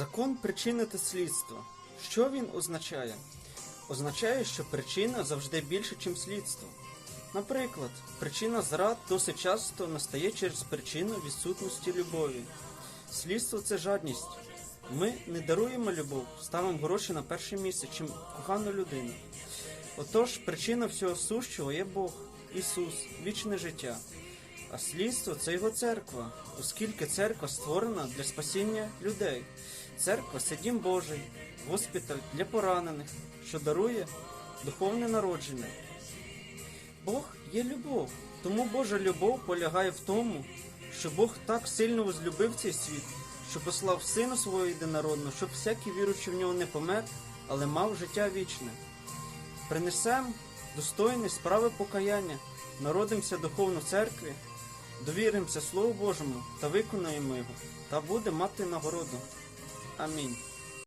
Закон причини та слідства. Що він означає? Означає, що причина завжди більше, ніж слідство. Наприклад, причина зрад досить часто настає через причину відсутності любові. Слідство це жадність. Ми не даруємо любов, ставимо гроші на перше місце, чим кохану людину. Отож, причина всього сущого є Бог, Ісус, вічне життя. А слідство це його церква, оскільки церква створена для спасіння людей. Церква це дім Божий, госпіталь для поранених, що дарує духовне народження. Бог є любов, тому Божа любов полягає в тому, що Бог так сильно возлюбив цей світ, що послав Сина свого єдинородного, щоб всякий віруючий в нього не помер, але мав життя вічне. Принесемо достойне справи покаяння, народимося духовно церкві, довіримося Слову Божому та виконаємо його, та буде мати нагороду. Amém.